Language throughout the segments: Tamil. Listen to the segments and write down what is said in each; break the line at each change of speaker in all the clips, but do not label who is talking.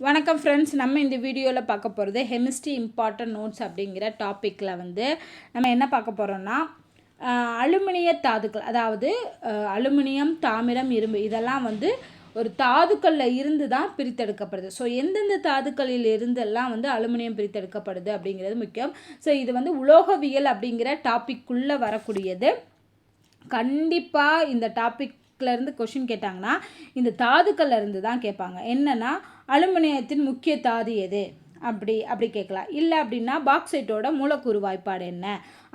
வணக்கம் ஃப்ரெண்ட்ஸ் நம்ம இந்த வீடியோவில் பார்க்க போகிறது ஹெமிஸ்ட்ரி இம்பார்ட்டன்ட் நோட்ஸ் அப்படிங்கிற டாப்பிக்கில் வந்து நம்ம என்ன பார்க்க போகிறோம்னா அலுமினிய தாதுக்கள் அதாவது அலுமினியம் தாமிரம் இரும்பு இதெல்லாம் வந்து ஒரு தாதுக்களில் இருந்து தான் பிரித்தெடுக்கப்படுது. ஸோ எந்தெந்த தாதுக்களில் இருந்தெல்லாம் வந்து அலுமினியம் பிரித்தெடுக்கப்படுது அப்படிங்கிறது முக்கியம். ஸோ இது வந்து உலோகவியல் அப்படிங்கிற டாபிக்குள்ளே வரக்கூடியது. கண்டிப்பாக இந்த டாபிக் இருந்து கொஷின் கேட்டாங்கன்னா இந்த தாதுக்கள்ல இருந்து தான் கேட்பாங்க. என்னன்னா அலுமினியத்தின் முக்கிய தாது எது? அப்படி அப்படி கேட்கலாம். இல்லை அப்படின்னா பாக்ஸைட்டோட மூலக்கூறு வாய்ப்பாடு என்ன?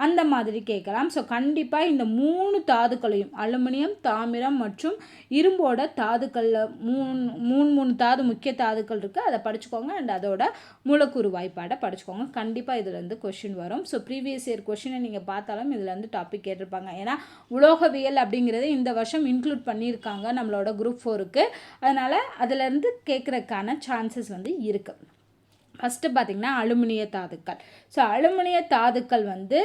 அந்த மாதிரி கேட்கலாம். ஸோ கண்டிப்பாக இந்த மூணு தாதுக்களையும் அலுமினியம் தாமிரம் மற்றும் இரும்போட தாதுக்களில் மூணு மூணு மூணு தாது முக்கிய தாதுக்கள் இருக்குது அதை படிச்சுக்கோங்க. அண்ட் அதோட மூலக்கூறு வாய்ப்பாடை படிச்சுக்கோங்க. கண்டிப்பாக இதுலேருந்து கொஷின் வரும். ஸோ ப்ரீவியஸ் இயர் கொஷினை நீங்கள் பார்த்தாலும் இதுலேருந்து டாபிக் கேட்டிருப்பாங்க. ஏன்னா உலோகவியல் அப்படிங்கிறது இந்த வருஷம் இன்க்ளூட் பண்ணியிருக்காங்க நம்மளோட குரூப் ஃபோருக்கு அதனால் அதுலேருந்து கேட்குறதுக்கான சான்சஸ் வந்து இருக்குது ஃபஸ்ட்டு பார்த்திங்கன்னா அலுமினிய தாதுக்கள். ஸோ அலுமினிய தாதுக்கள் வந்து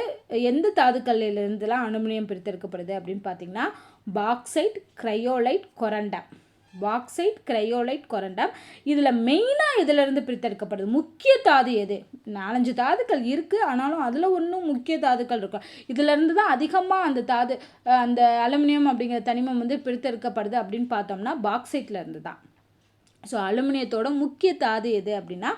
எந்த தாதுக்கள்லேருந்துலாம் அலுமினியம் பிரித்தெடுக்கப்படுது அப்படின்னு பார்த்தீங்கன்னா பாக்சைட் க்ரையோலைட் கொரண்டம். பாக்சைட் க்ரையோலைட் கொரண்டம். இதில் மெயினாக இதிலிருந்து பிரித்தெடுக்கப்படுது? முக்கிய தாது எது? நாலஞ்சு தாதுக்கள் இருக்குது ஆனாலும் அதில் ஒன்றும் முக்கிய தாதுக்கள் இருக்கும். இதிலேருந்து தான் அதிகமாக அந்த தாது அந்த அலுமினியம் அப்படிங்கிற தனிமம் வந்து பிரித்தெடுக்கப்படுது அப்படின்னு பார்த்தோம்னா பாக்சைட்லேருந்து தான் ஸோ அலுமினியத்தோட முக்கிய தாது எது அப்படின்னா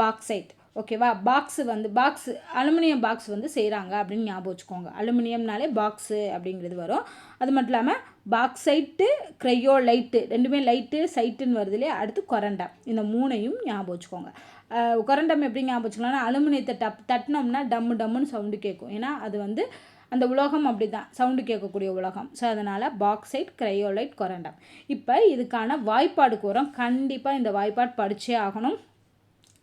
பாக்ஸைட் ஓகேவா? பாக்ஸ் வந்து பாக்ஸ் அலுமினியம் பாக்ஸ் வந்து செய்கிறாங்க அப்படின்னு ஞாபகம் வச்சுக்கோங்க. அலுமினியம்னாலே பாக்ஸு அப்படிங்கிறது வரும். அது மட்டும் இல்லாமல் பாக்ஸைட்டு க்ரையோ லைட்டு ரெண்டுமே லைட்டு சைட்டுன்னு வருது இல்லையா? அடுத்து கொரண்டம். இந்த மூணையும் ஞாபகம் வச்சுக்கோங்க. கொரண்டம் எப்படி ஞாபகம் வச்சுக்கலாம்னா அலுமினியத்தை டப் தட்டினோம்னா டம்மு டம்முன்னு சவுண்டு கேட்கும். ஏன்னா அது வந்து அந்த உலோகம் அப்படி தான் சவுண்டு கேட்கக்கூடிய உலகம். ஸோ அதனால் பாக்ஸைட் க்ரையோலைட் கொரண்டம். இப்போ இதுக்கான வாய்ப்பாடுக்கு கூறம் கண்டிப்பாக இந்த வாய்ப்பாடு படித்தே ஆகணும்.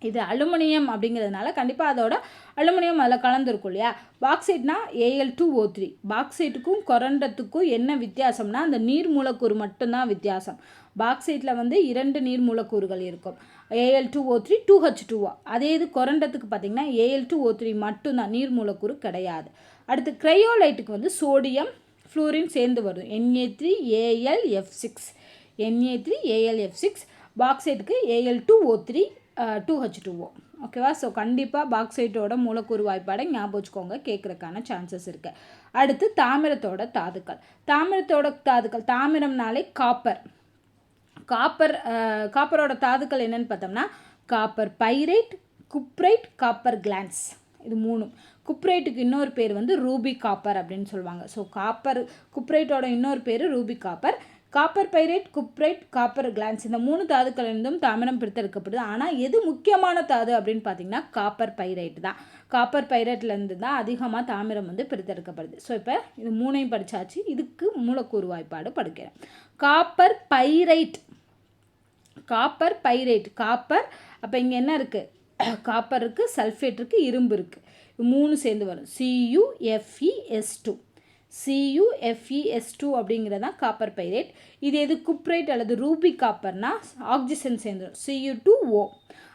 இது அலுமினியம் அப்படிங்கிறதுனால கண்டிப்பாக அதோட அலுமினியம் அதில் கலந்துருக்கும் இல்லையா? பாக்சைட்னா ஏஎல் டூ ஓ த்ரீ பாக்சைட்டுக்கும் கொரண்டத்துக்கும் என்ன வித்தியாசம்னா அந்த நீர் மூலக்கூறு மட்டும்தான் வித்தியாசம். பாக்சைட்டில் வந்து இரண்டு நீர் மூலக்கூறுகள் இருக்கும் AL two O three two H டூவா அதே இது கொரண்டத்துக்கு பார்த்தீங்கன்னா ஏஎல் டூ ஓ த்ரீ மட்டும்தான் நீர் மூலக்கூறு கிடையாது. அடுத்து க்ரையோலைட்டுக்கு வந்து சோடியம் ஃப்ளூரின் சேர்ந்து வரும். NA three AL F six NA three AL F six பாக்சைட்டுக்கு AL two O three two H two O. ஓகேவா? ஸோ கண்டிப்பாக பாக்ஸைட்டோட மூலக்கூறு வாய்ப்பாடை ஞாபகம் வச்சுக்கோங்க. கேட்குறக்கான சான்சஸ் இருக்குது அடுத்து தாமிரத்தோட தாதுக்கள். தாமிரத்தோட தாதுக்கள் தாமிரம்னாலே காப்பர். காப்பர் காப்பரோட தாதுக்கள் என்னென்னு பார்த்தோம்னா copper pyrite cuprite copper glance. இது மூணும். குப்ரைட்டுக்கு இன்னொரு பேர் வந்து ரூபி காப்பர் அப்படின்னு சொல்லுவாங்க. ஸோ காப்பர் குப்ரைட்டோட இன்னொரு பேர் ruby copper. Copper pyrite cuprite copper glance இந்த மூணு தாதுக்களிலிருந்தும் தாமிரம் பிரித்தெடுக்கப்படுது. ஆனால் எது முக்கியமான தாது அப்படின்னு பார்த்தீங்கன்னா காப்பர் பைரைட் தான். காப்பர் பைரைட்லேருந்து தான் அதிகமாக தாமிரம் வந்து பிரித்தெடுக்கப்படுது. ஸோ இப்போ இது மூணையும் படித்தாச்சு இதுக்கு மூலக்கூறு வாய்ப்பாடு படிக்கிறேன் copper pyrite. Copper pyrite. Copper அப்போ இங்கே என்ன இருக்குது காப்பர் இருக்குது சல்ஃபேட் இருக்குது இரும்பு இருக்குது மூணு சேர்ந்து வரும். சியூஎஃப்இஎஸ் டூ சியூஎஃப்இஎஸ் டூ அப்படிங்கிறது தான் காப்பர் பைரேட் இது எது குப்ரைட் அல்லது ரூபி காப்பர்னா ஆக்சிஜன் சேர்ந்துடும் சியூ டூ ஓ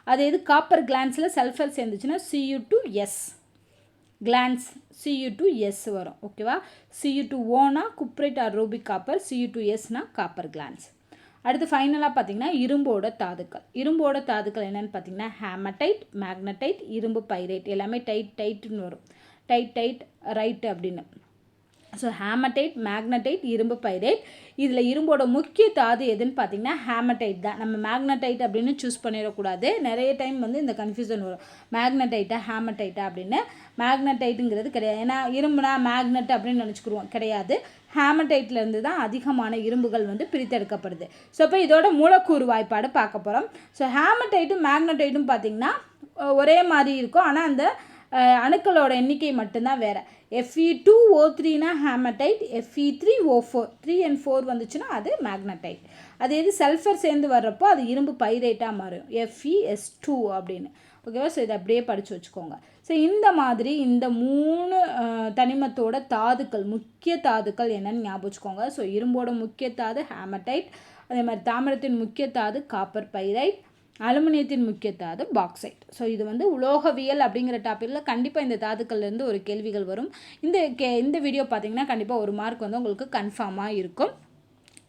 அது எது காப்பர் கிளான்ஸில் sulphur சேர்ந்துச்சுன்னா CU two S glance CU two S வரும். ஓகேவா சியூ டூ ஓனா cuprite or ruby copper CU two எஸ்னா copper glance அடுத்து ஃபைனலாக பார்த்தீங்கன்னா இரும்போட தாதுக்கள். இரும்போட தாதுக்கள் என்னென்னு பார்த்தீங்கன்னா ஹேமடைட் மேக்னடைட் இரும்பு பைரைட் எல்லாமே டைட் டைட்டுன்னு வரும். டைட் டைட் ரைட்டு அப்படின்னு. ஸோ ஹேமடைட் மேக்னடைட் இரும்பு பைரைட். இதில் இரும்போட முக்கிய தாது எதுன்னு பார்த்தீங்கன்னா ஹேமடைட் தான். நம்ம மேக்னடைட் அப்படின்னு சூஸ் பண்ணிடக்கூடாது. நிறைய டைம் வந்து இந்த கன்ஃபியூசன் வரும். மேக்னடைட்டா ஹேமடைட்டா அப்படின்னு. மேக்னடைட்டுங்கிறது கிடையாது. ஏன்னா இரும்புனா மேக்னெட் அப்படின்னு நினச்சிக்கிடுவோம் கிடையாது. ஹேமடைட்லேருந்து தான் அதிகமான இரும்புகள் வந்து பிரித்தெடுக்கப்படுது. ஸோ இப்போ இதோட மூலக்கூறு வாய்ப்பாடு பார்க்க போகிறோம் ஸோ ஹேமடைட்டும் மேக்னடைட்டும் பார்த்தீங்கன்னா ஒரே மாதிரி இருக்கும். ஆனால் அந்த அணுக்களோட எண்ணிக்கை மட்டும்தான் வேறு. F E two O த்ரீனா haematite FE three O four three and four வந்துச்சுன்னா அது மேக்னடைட் அது எது சல்ஃபர் சேர்ந்து வர்றப்போ அது இரும்பு பைரேட்டாக மாறும். எஃப்இஎஸ் டூ அப்படின்னு. ஓகேவா ஸோ இதை அப்படியே படித்து வச்சுக்கோங்க. ஸோ இந்த மாதிரி இந்த மூணு தனிமத்தோட தாதுக்கள் முக்கிய தாதுக்கள் என்னென்னு ஞாபகம் வச்சுக்கோங்க. ஸோ இரும்போட முக்கிய தாது ஹேமடைட் அதே மாதிரி தாமிரத்தின் முக்கிய தாது காப்பர் பைரைட் அலுமினியத்தின் முக்கிய தாது பாக்சைட். ஸோ இது வந்து உலோகவியல் அப்படிங்கிற டாப்பிக்கில் கண்டிப்பாக இந்த தாதுக்கள்லேருந்து ஒரு கேள்விகள் வரும். இந்த கே இந்த வீடியோ பார்த்தீங்கன்னா கண்டிப்பாக ஒரு மார்க் வந்து உங்களுக்கு கன்ஃபார்மாக இருக்கும்.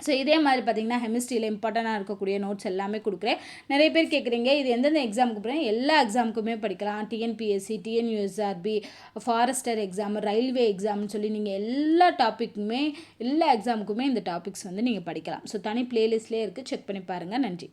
ஸோ இதே மாதிரி பார்த்தீங்கன்னா ஹெமிஸ்ட்ரியில் இம்பார்ட்டண்ட்டாக இருக்கக்கூடிய நோட்ஸ் எல்லாமே கொடுக்குறேன். நிறைய பேர் கேட்குறீங்க இது எந்தெந்த எக்ஸாமுக்கு போகிறேன் எல்லா எக்ஸாமுக்குமே படிக்கலாம். TNPSC TNUSRB forester exam railway எக்ஸாம்னு சொல்லி நீங்கள் எல்லா டாப்பிக்குமே எல்லா எக்ஸாமுக்குமே இந்த டாபிக்ஸ் வந்து நீங்கள் படிக்கலாம். ஸோ தனி பிளேலிஸ்ட்லேயே இருக்குது செக் பண்ணி பாருங்கள் நன்றி.